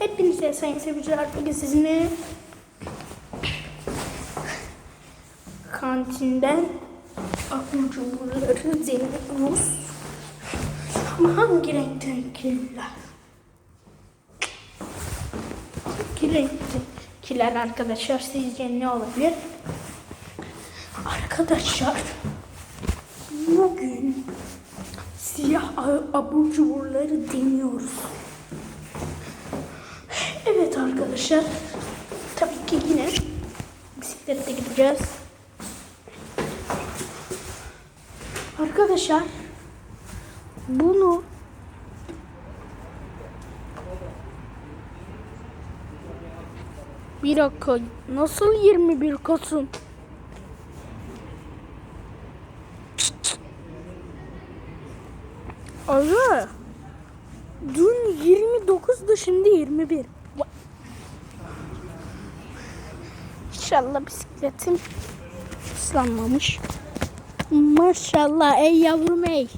Hepinize sayın seyirciler bugün sizinle kantinden abur cuburları deniyoruz. Ama hangi renktekiler? Hangi renktekiler arkadaşlar sizce ne olabilir? Arkadaşlar bugün siyah abur cuburları deniyoruz. Evet arkadaşlar. Tabii ki yine bisiklette gideceğiz. Arkadaşlar bunu bir dakika nasıl 21 Kasım? Aga dün 29'du şimdi 21. Vay. İnşallah bisikletim ıslanmamış. Maşallah ey yavrum ey.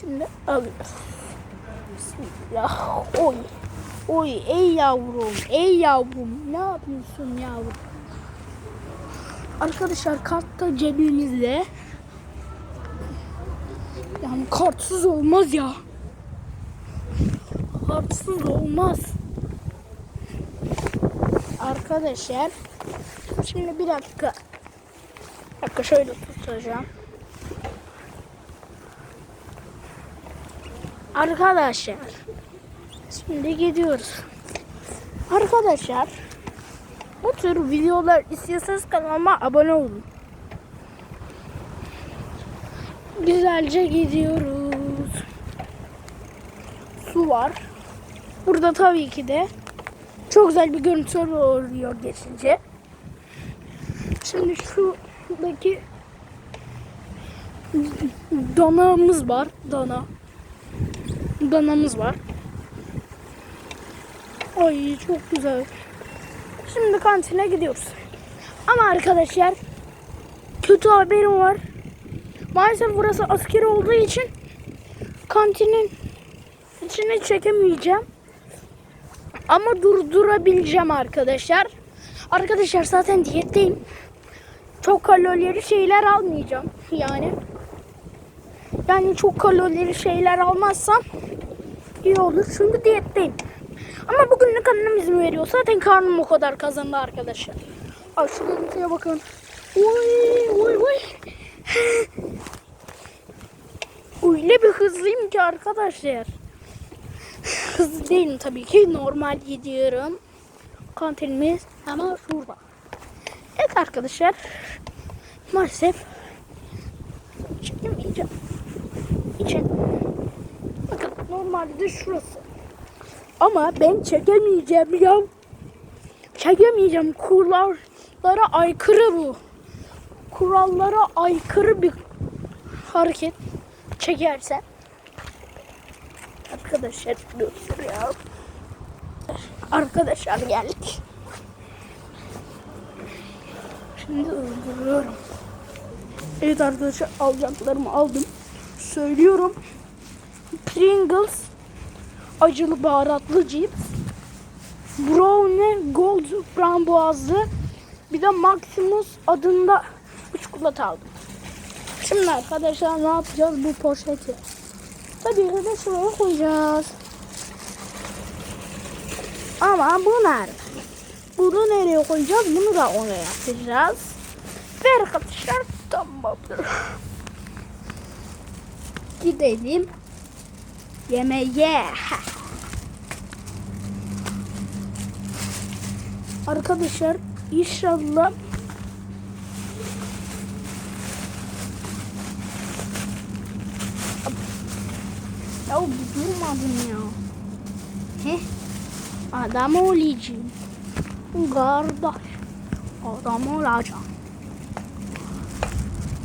Şimdi alıyoruz. Bismillah. Oy. Oy ey yavrum. Ey yavrum. Ne yapıyorsun yavrum? Arkadaşlar kart da cebimizde. Yani kartsız olmaz ya. Kartsız olmaz. Arkadaşlar şimdi bir dakika. Bir dakika şöyle tutacağım. Arkadaşlar şimdi gidiyoruz. Arkadaşlar bu tür videolar istiyorsanız kanalıma abone olun. Güzelce gidiyoruz. Su var. Burada tabii ki de çok güzel bir görüntü oluyor geçince. Şimdi şuradaki danamız var. Dana. Danamız var. Ay çok güzel. Şimdi kantine gidiyoruz. Ama arkadaşlar kötü haberim var. Maalesef burası askeri olduğu için kantinin içine çekemeyeceğim. Ama durdurabileceğim arkadaşlar. Arkadaşlar zaten diyetteyim. Çok kalorili şeyler almayacağım yani. Yani çok kalorili şeyler almazsam iyi olur çünkü diyetteyim. Ama bugünlük annem izin veriyor. Zaten karnım o kadar kazandı arkadaşlar. Ay şu görüntüye bakın. Oy oy oy. Öyle bir hızlıyım ki arkadaşlar. Hızlı değilim tabii ki. Normal gidiyorum. Kantinimiz ama şurada. Evet arkadaşlar. Maalesef çekemeyeceğim. İçin. Bakın normalde şurası. Ama ben çekemeyeceğim ya. Çekemeyeceğim. Kurallara aykırı bu. Kurallara aykırı bir hareket çekerse. Arkadaşlar dur ya. Arkadaşlar geldik. Şimdi durduruyorum. Evet arkadaşlar alacaklarımı aldım. Söylüyorum. Pringles acılı baharatlı cips. Brownie Gold frambuazlı. Bir de Maximus adında çikolata aldım. Şimdi arkadaşlar ne yapacağız bu poşeti? Tabii ki de şuraya koyacağız. Ama bu nerede? Bunu nereye koyacağız? Bunu da oraya yapacağız. Ve arkadaşlar tamamdır. Gidelim yemeğe. Arkadaşlar inşallah Ya bir durmadın ya. Heh. Adam olacağım. Kardeş. Adam olacağım.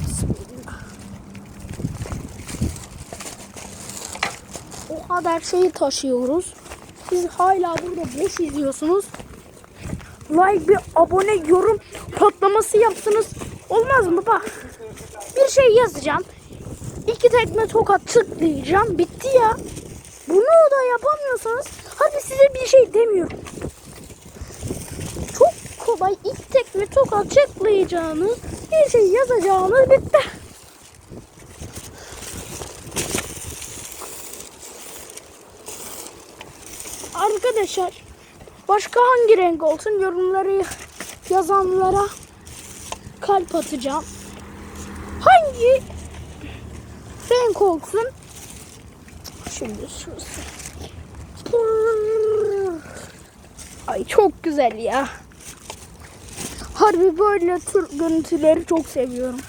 Bismillah. O kadar şeyi taşıyoruz. Siz hala burada boş izliyorsunuz. Like bir abone yorum patlaması yapsınız. Olmaz mı bak. Bir şey yazacağım. İki tekme tokat tıklayacağım. Bitti ya. Bunu da yapamıyorsanız hadi size bir şey demiyorum. Kolay ilk tek ve çok açıklayacağınız bir şey yazacağınız bitti. Arkadaşlar başka hangi renk olsun yorumları yazanlara kalp atacağım. Hangi renk olsun? Şimdi şurası. Ay çok güzel ya. Harbi böyle tür görüntüleri çok seviyorum.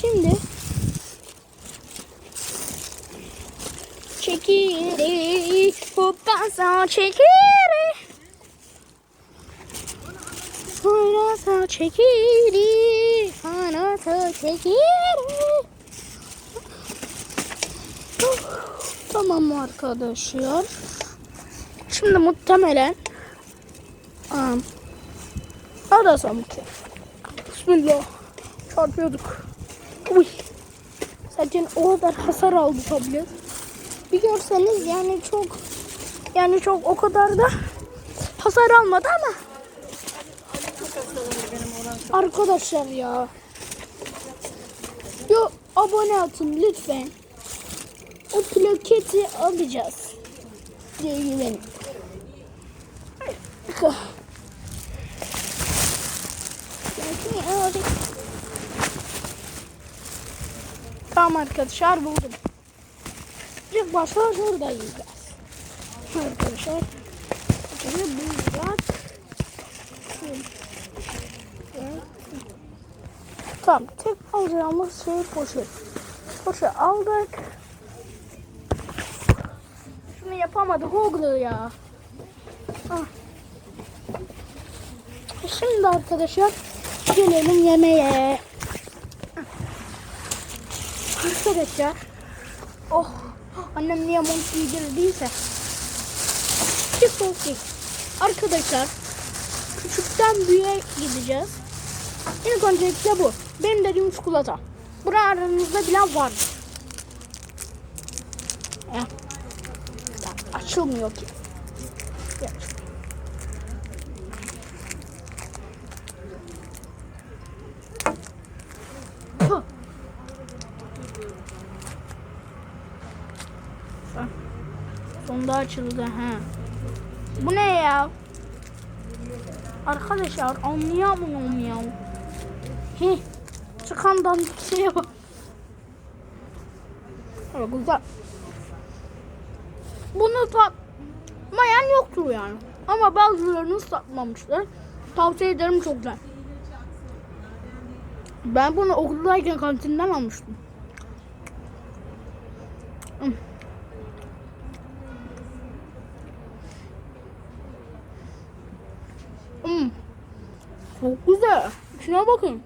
Şimdi çekiri hoppasa çekiri Hanasa çekiri Hanasa çekiri Tamam arkadaşlar. Şimdi muhtemelen um, arasam ki. Bismillah. Çarpıyorduk. Uy. Zaten o kadar hasar aldı tablet. Bir görseniz yani çok yani çok o kadar da hasar almadı ama arkadaşlar ya. Yo abone atın lütfen. O plaketi alacağız. Diye güvenin. Tamam arkadaşlar buldum. İlk başta şurada yiyeceğiz. Arkadaşlar. Şimdi bulacak. Tamam tek alacağımız şey poşet. Poşet aldık. Şunu yapamadık Google ya. Ah. Şimdi arkadaşlar gelelim yemeğe. Arkadaşlar. Oh. Annem niye mont giydirdiyse. Çok okey. Arkadaşlar. Küçükten büyüğe gideceğiz. İlk öncelikle bu. Benim dediğim çikolata. Buranın aranızda bilen var. Ya. Açılmıyor ki. Gel. Sonunda açıldı ha. Bu ne ya? Arkadaşlar anlayamıyorum ya. He. Çıkan dandik şeye bak. Evet, güzel. Bunu tatmayan yoktur yani. Ama bazılarını satmamışlar. Tavsiye ederim çok güzel. Ben bunu okuldayken kantinden almıştım. Hmm. Çok güzel. Şuna bakın.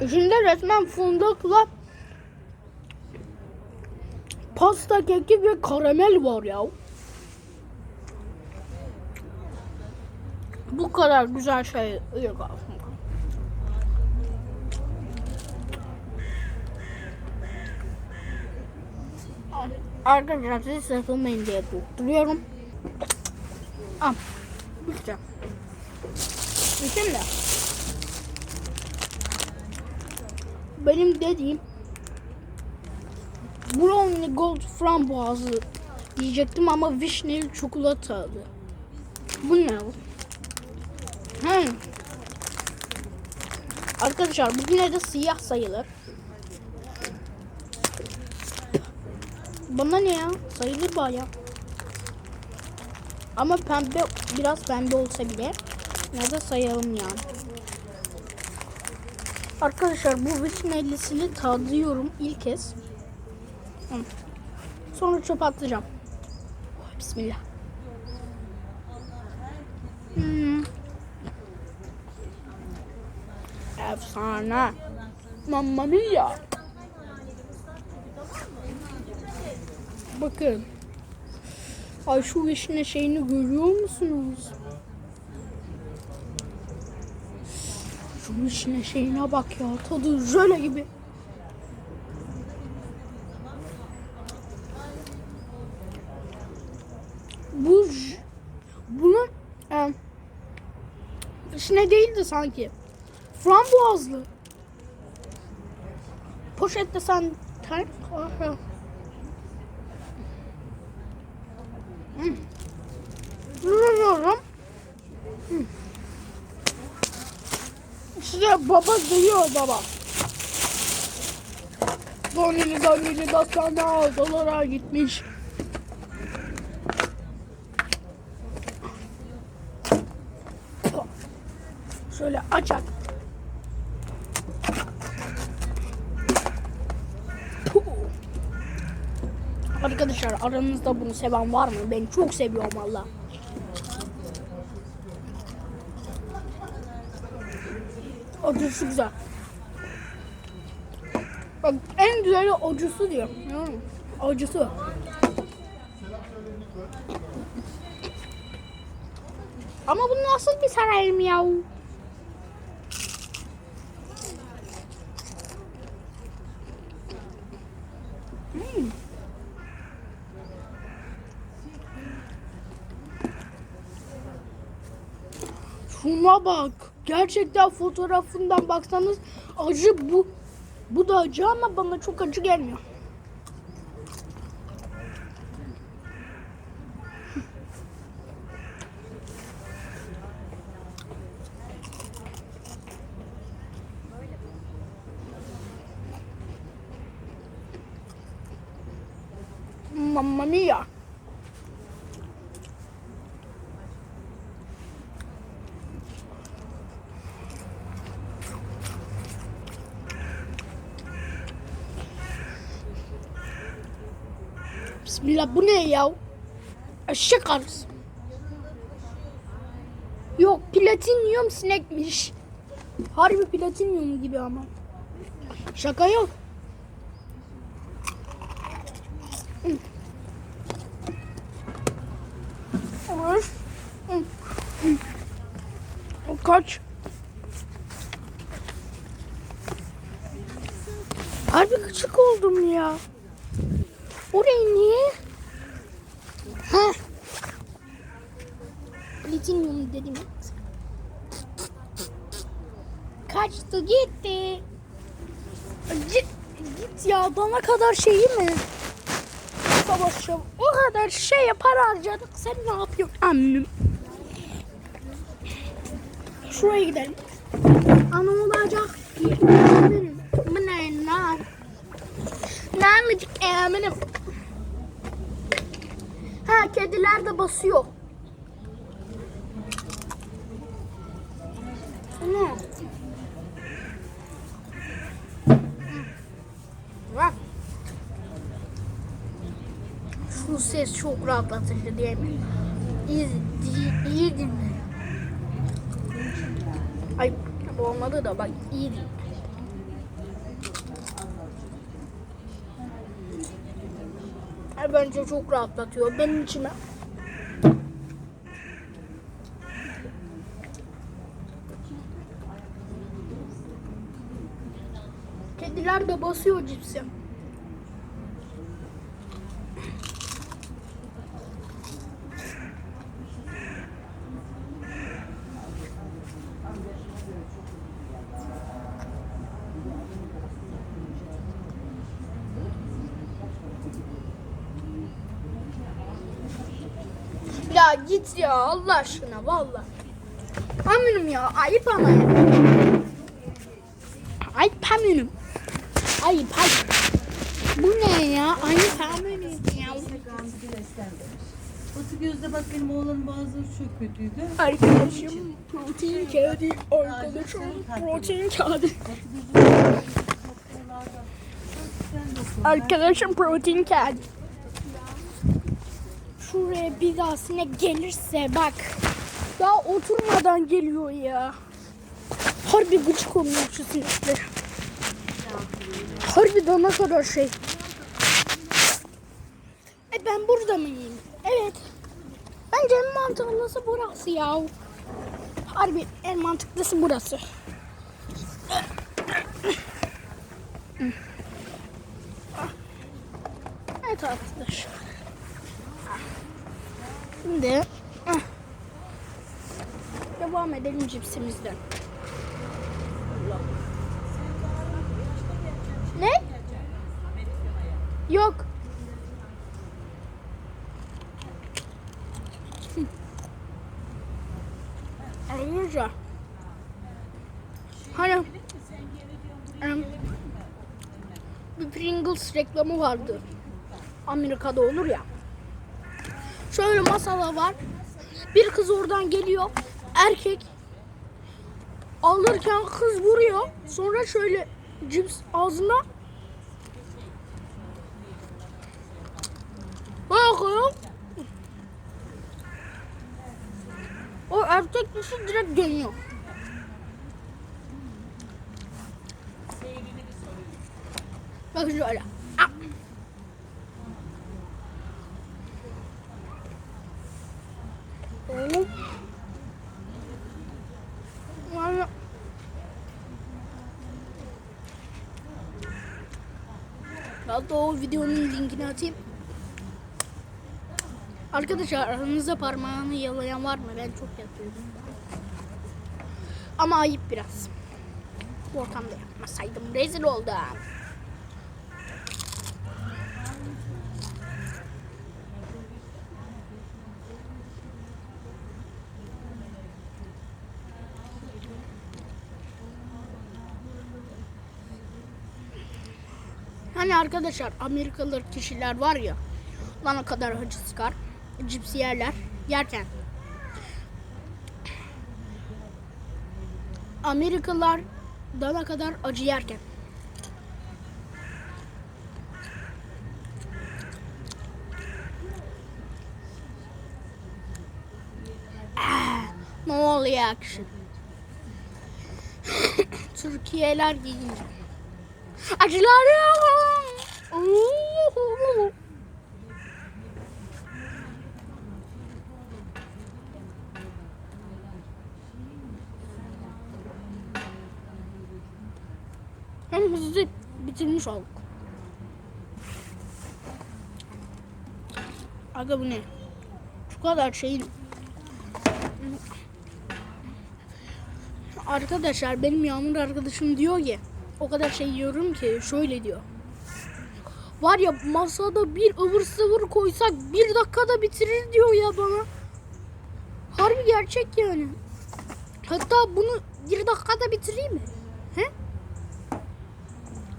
İçinde resmen fındıkla pasta keki ve karamel var ya. Bu kadar güzel şey yok aslında. Arkadaşlar siz sıkılmayın diye durduruyorum. Al. Bitti. Şimdi. Benim dediğim Brownie Gold frambuazı diyecektim ama vişneli çikolatalı. Bu ne? He. Arkadaşlar bu yine de siyah sayılır. Bana ne ya? Sayılır baya. Ama pembe biraz pembe olsa bile ne de sayalım yani. Arkadaşlar bu vişnelisini tadıyorum ilk kez. Sonra çöp atacağım. Bismillah. Hmm. Efsane. Mamma mia. Bakın. Ay şu vişne şeyini görüyor musunuz? Şu vişne şeyine bak ya. Tadı jöle gibi. Bu bunun e, vişne değildi sanki. Frambuazlı. Poşette sen ter... Aha. Hmm. Duruyorum. Hmm. Baba geliyor baba. Donili donili dostana dolara gitmiş. Şöyle açak. Arkadaşlar aranızda bunu seven var mı? Ben çok seviyorum valla. Acısı güzel. Bak en güzeli acısı diyor. Hmm, Acısı. Ama bu nasıl bir sarayım ya? Hmm. Şuna bak. Gerçekten fotoğrafından baksanız acı bu. Bu da acı ama bana çok acı gelmiyor. Mamma mia. Bismillah bu ne ya? Eşek arısı. Yok platinyum sinekmiş. Harbi platinyum gibi ama. Şaka yok. Olur. O kaç? Harbi küçük oldum ya. Orayı niye? Ha? Platinyum dedim. Kaçtı gitti. Git, git ya bana kadar şeyi mi? Savaşacağım. O kadar şey yapar harcadık. Sen ne yapıyorsun annem? Şuraya gidelim. Ana olacak ki. Bu ne lan? Nanecik eminim. Ha kediler de basıyor. Ne? Ses çok rahatlatıcı mi? İyi, iyi, iyi dinle. Ay bu olmadı da bak iyi dinle. Bence çok rahatlatıyor benim içime. Kediler de basıyor cipsi. Ya git ya Allah aşkına valla. Aminim ya ayıp ama ya. Ayıp aminim. Ayıp ayıp. Bu ne ya? Ayıp aminim ya. Batı gözde bak benim oğlanın bazıları çok kötüydü. Arkadaşım protein kağıdı. Arkadaşım protein kağıdı. Arkadaşım protein kağıdı. Şuraya bir daha sinek gelirse bak. Daha oturmadan geliyor ya. Harbi gıcık oluyor şu sinekler. Harbi dana kadar şey. E ben burada mıyım? Evet. Bence en mantıklısı burası ya. Harbi en mantıklısı burası. Evet arkadaşlar. Şimdi ah, edelim cipsimizden. Ne? Yok. Ayrıca hani bir Pringles reklamı vardı. Amerika'da olur ya. Şöyle masada var. Bir kız oradan geliyor. Erkek alırken kız vuruyor. Sonra şöyle cips ağzına bakıyor. O erkek kişi direkt dönüyor. Bakın şöyle. Ah. Oğlum. Yani Hatta o videonun linkini atayım. Arkadaşlar aranızda parmağını yalayan var mı? Ben çok yapıyorum. Ama ayıp biraz. Bu ortamda yapmasaydım rezil oldum. Hani arkadaşlar Amerikalı kişiler var ya lan o kadar acı sıkar cips yerler yerken. Amerikalılar dana kadar acı yerken. Oluyor akşam Türkiye'ler giyince. Acılar Hem hızlı bitirmiş olduk. Aga bu ne? Şu kadar şeyin Arkadaşlar benim Yağmur arkadaşım diyor ki o kadar şey yiyorum ki şöyle diyor. Var ya masada bir ıvır sıvır koysak bir dakikada bitirir diyor ya bana. Harbi gerçek yani. Hatta bunu bir dakikada bitireyim mi? He?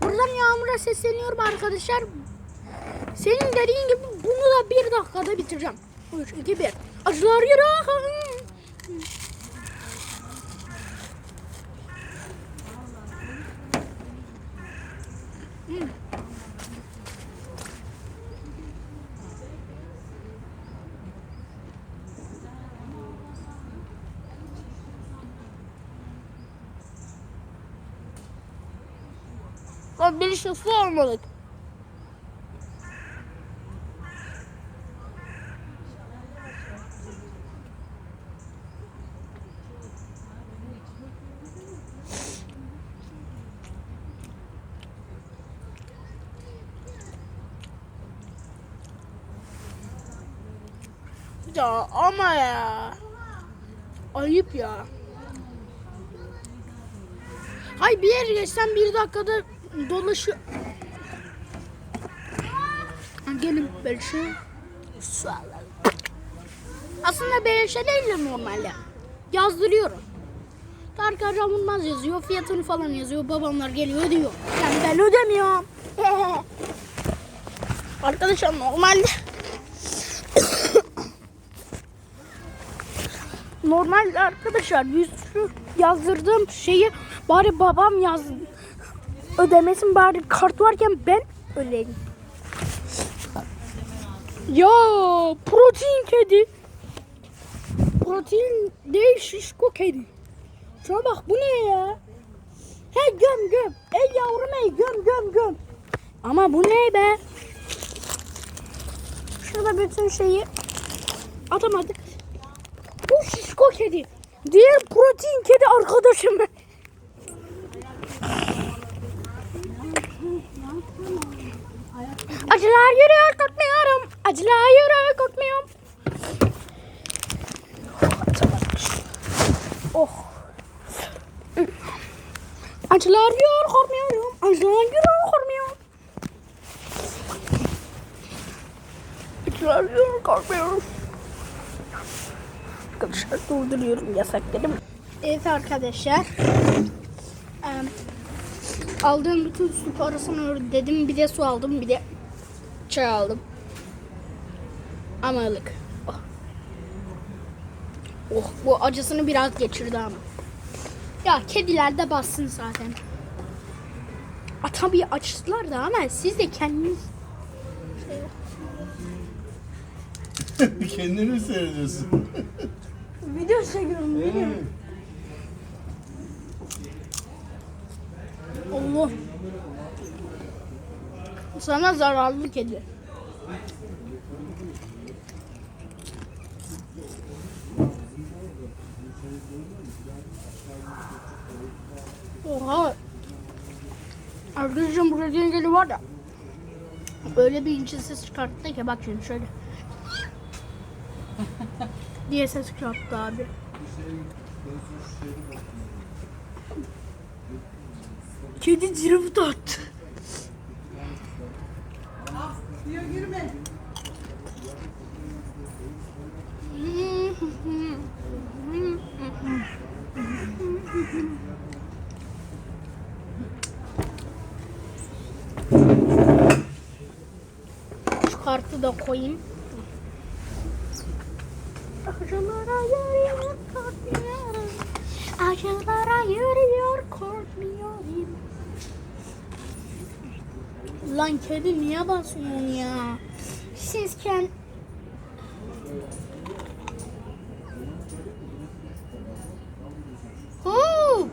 Buradan Yağmur'a sesleniyorum arkadaşlar. Senin dediğin gibi bunu da bir dakikada bitireceğim. 3, 2, 1. Acılar yürü. Lan bir şıfı olmalık. Ya ama ya. Ayıp ya. Hay bir yere geçsem bir dakikada dolaşı... Gelin böyle şey. Su alalım. Aslında böyle şey değil de normalde. Yazdırıyorum. Tarkan Ramılmaz yazıyor, fiyatını falan yazıyor. Babamlar geliyor diyor. Yani ben ödemiyorum. Arkadaşlar normalde Normalde arkadaşlar yüz yazdırdığım şeyi bari babam yaz ödemesin bari kart varken ben ödeyeyim. Ya protein kedi. Protein değil şişko kedi. Şuna bak bu ne ya? Hey göm göm. Ey yavrum ey göm göm göm. Ama bu ne be? Şurada bütün şeyi atamadık. şişko kedi. Diğer protein kedi arkadaşım. Acılar yürüyor korkmuyorum. Acılar yürüyor korkmuyorum. Oh. Acılar yürüyor korkmuyorum. Acılar yürüyor korkmuyorum. Acılar yürüyor korkmuyorum. Arkadaşlar durduruyorum yasak dedim. Evet arkadaşlar. Em, aldığım bütün su parasını ödedim. Bir de su aldım. Bir de çay aldım. Amalık. Oh. oh bu acısını biraz geçirdi ama. Ya kediler de bassın zaten. A, tabii açtılar da ama siz de kendiniz Kendini mi seyrediyorsun? video çekiyorum video. Allah. Sana zararlı kedi. Oha. Arkadaşım burada dengeli var ya. Öyle bir ince ses çıkarttı ki bak şimdi şöyle. diye ses çıkarttı abi. Kedi cirip attı. Diyor girme. Şu kartı da koyayım. Acılara yürüyor korkmuyorum. Acılara yürüyor korkmuyorum. Lan kedi niye basıyorsun ya? Siz kend... Hmm.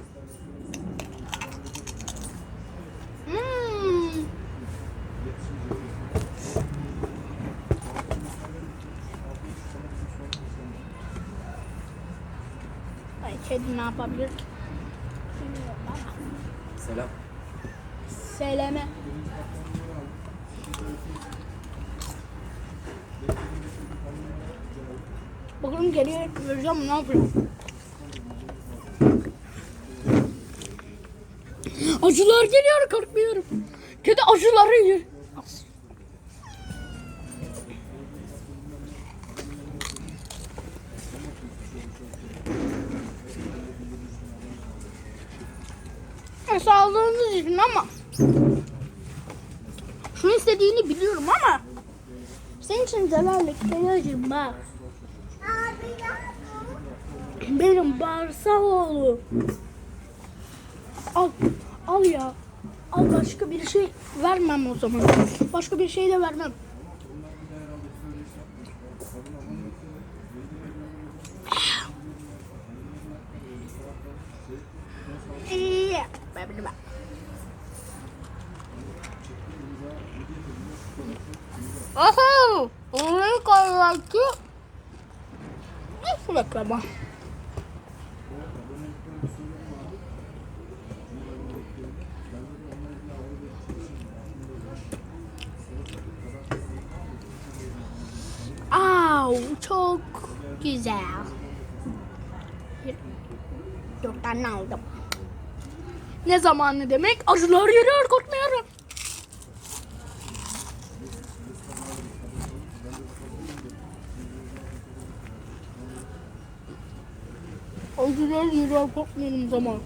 Ay kedi ne yapabilir ki? Selam. Seleme. Bakalım geriye vereceğim ne yapayım? Acılar geliyor korkmuyorum. Kedi acıları yiyor. Sağlığınız için ama şunu istediğini biliyorum ama senin için zararlı kıyacım bak. Benim bağırsak oğlu. Al, al ya. Al başka bir şey vermem o zaman. Başka bir şey de vermem. Aha! Onu kaybettik. Nasıl bekleme? Au, çok güzel. Tane aldım. Ne zamanı demek? Acılar yürüyor korkmuyorum. Acılar yürüyor korkmuyorum zaman.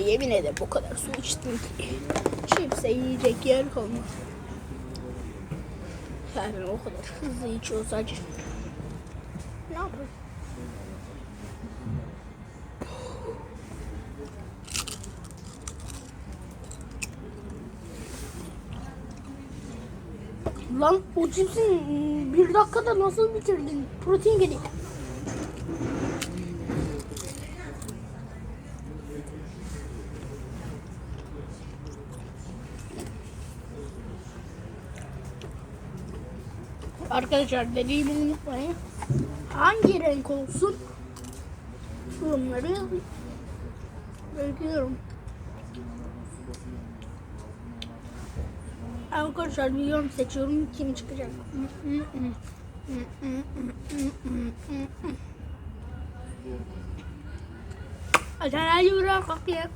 Yemin ederim bu kadar su içtim ki. Çipse yiyecek yer kalmadı. Yani o kadar hızlı içiyoruz acı. Ne yapalım? Lan o cipsin bir dakikada nasıl bitirdin? Protein gerek. Arkadaşlar dediğimi unutmayın. Hangi renk olsun? Yorumları bekliyorum. Arkadaşlar bir yorum seçiyorum. Kim çıkacak? Hadi bırak bakayım.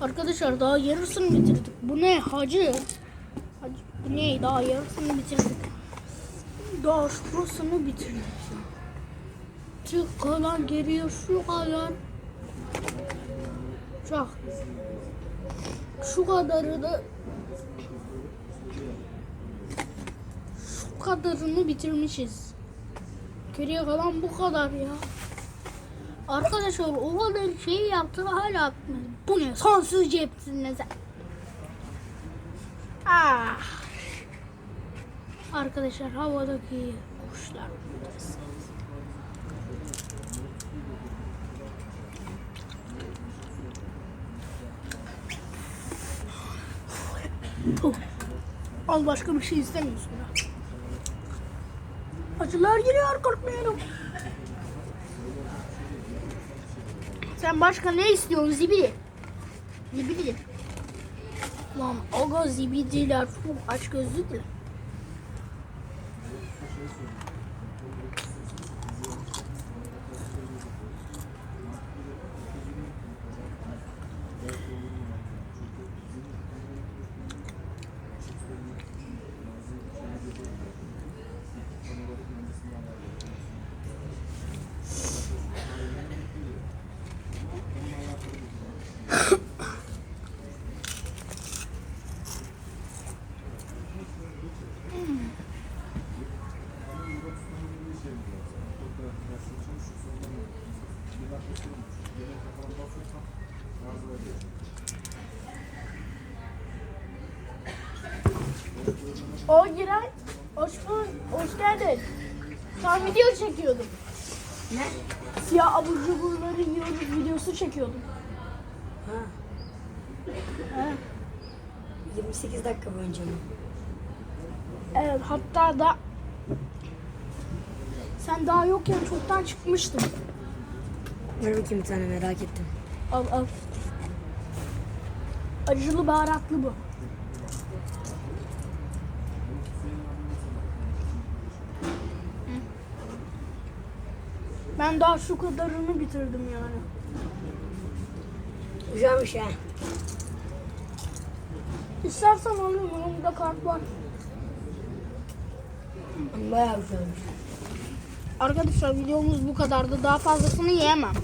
Arkadaşlar daha yarısını bitirdik. Bu ne hacı? Hacı bu ne? Daha yarısını bitirdik. Daha şurasını bitirdik. Şu kadar geriye şu kadar. Çok. Şu kadarı da şu kadarını bitirmişiz. Geriye kalan bu kadar ya. Arkadaşlar o kadar şey yaptı ve hala atmadı. Bu ne? Sonsuz cepsin ne sen? Ah. Arkadaşlar havadaki kuşlar. Al başka bir şey istemiyorsun. Acılar geliyor korkmuyorum. Sen başka ne istiyorsun zibidi? Zibidi. Lan aga zibidiler çok aç O Giray, hoş, bul- hoş geldin. Sen video çekiyordum. Ne? Siyah abur cuburları yiyoruz videosu çekiyordum. Ha, He. 28 dakika boyunca mı? Evet hatta da sen daha yokken çoktan çıkmıştım. Ver bakayım bir tane merak ettim. Al al. Acılı baharatlı bu. Ben daha şu kadarını bitirdim yani. Güzelmiş ha. İstersen alayım elimde kart var. Bayağı güzelmiş. Arkadaşlar videomuz bu kadardı. Daha fazlasını yiyemem.